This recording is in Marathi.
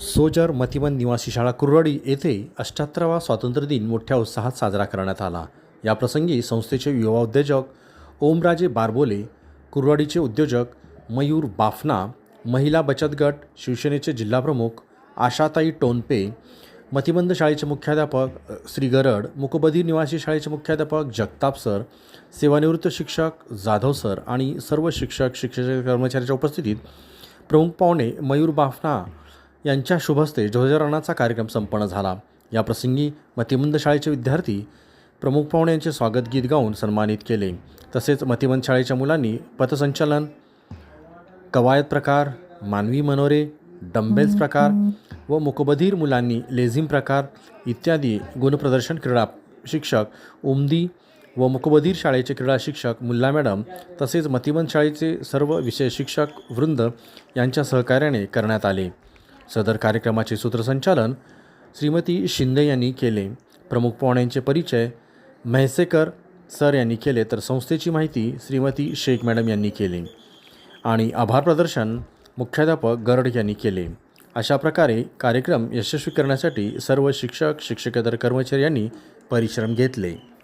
सोजर मतिमन निवासी शाळा कुर्राडी येथे अठ्ठ्याहत्तरावा स्वातंत्र्य दिन मोठ्या उत्साहात साजरा करण्यात आला. याप्रसंगी संस्थेचे युवा उद्योजक ओमराजे बारबोले कुर्वाडीचे उद्योजक मयूर बाफना महिला बचत गट शिवसेनेचे जिल्हाप्रमुख आशाताई टोनपे मतिबंध शाळेचे मुख्याध्यापक श्रीगरड श्री गरड मुकबधीर निवासी शाळेचे मुख्याध्यापक जगताप सर सेवानिवृत्त शिक्षक जाधव सर आणि सर्व शिक्षक शिक्षक कर्मचाऱ्याच्या उपस्थितीत प्रमुख पाहुणे मयूर बाफना यांच्या शुभहस्ते ध्वजारोहणाचा कार्यक्रम संपन्न झाला. याप्रसंगी मतिमंद शाळेचे विद्यार्थी प्रमुख पाहुणे यांचे स्वागत गीत गाऊन सन्मानित केले. तसेच मतिमंद शाळेच्या मुलांनी पथसंचलन कवायत प्रकार मानवी मनोरे डंबेल्स प्रकार व मुकबधीर मुलांनी लेझिम प्रकार इत्यादी गुणप्रदर्शन क्रीडा शिक्षक उमदी व मुकबधीर शाळेचे क्रीडा शिक्षक मुल्ला मॅडम तसेच मतिमंद शाळेचे सर्व विषय शिक्षक वृंद यांच्या सहकार्याने करण्यात आले. सदर कार्यक्रमाचे सूत्रसंचालन श्रीमती शिंदे यांनी केले. प्रमुख पाहुण्यांचे परिचय म्हैसेकर सर यांनी केले तर संस्थेची माहिती श्रीमती शेख मॅडम यांनी केली. आणि आभार प्रदर्शन मुख्याध्यापक गरड यांनी केले. अशा प्रकारे कार्यक्रम यशस्वी करण्यासाठी सर्व शिक्षक शिक्षकेतर कर्मचारी यांनी परिश्रम घेतले.